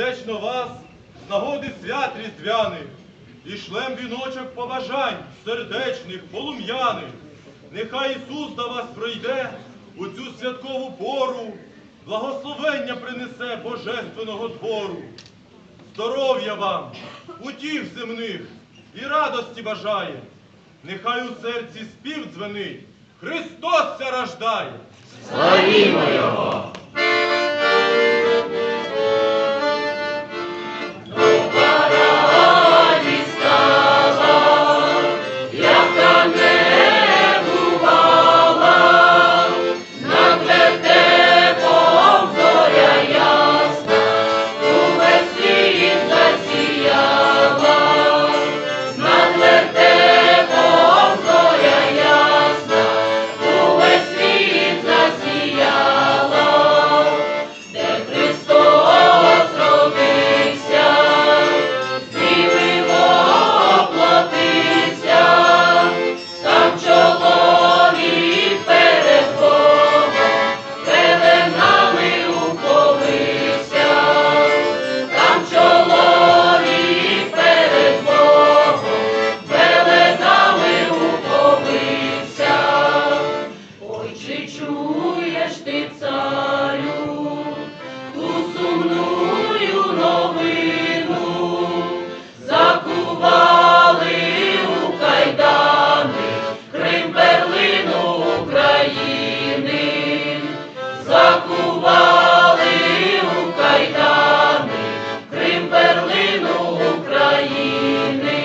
сердечно вас з нагоди свят різдвяних і шлем віночок побажань сердечних, полум'яних. Нехай Ісус до вас пройде у цю святкову пору, благословення принесе божественного двору. Здоров'я вам, утіх земних і радості бажає. Нехай у серці спів дзвенить, Христос ся рождає. Славімо Його! Сумную новину, закували у кайдани, Крим України, закували у кайдани, Крим України,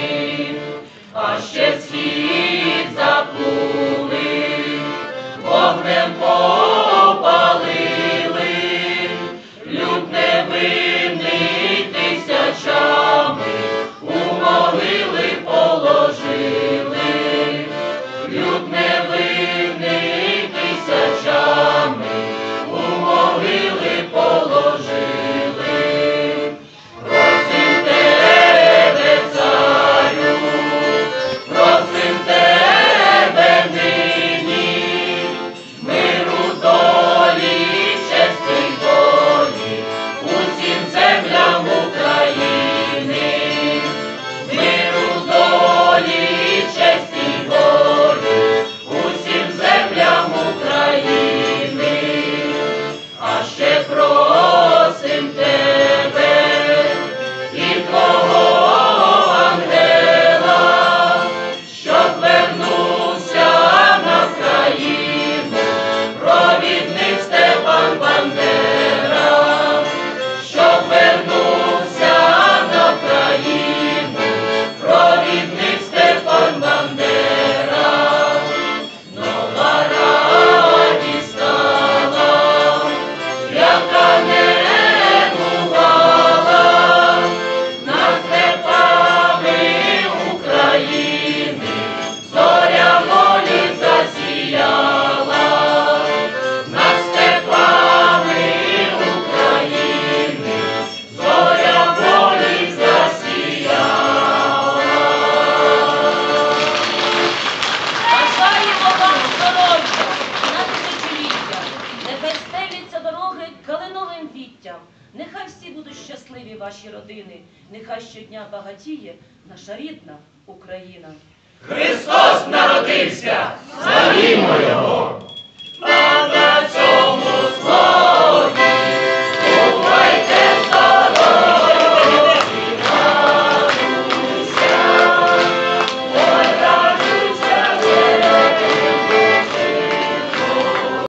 а ще схід закули, вогнем віттям. Нехай всі будуть щасливі ваші родини. Нехай щодня багатіє наша рідна Україна. Христос народився! Славімо Його!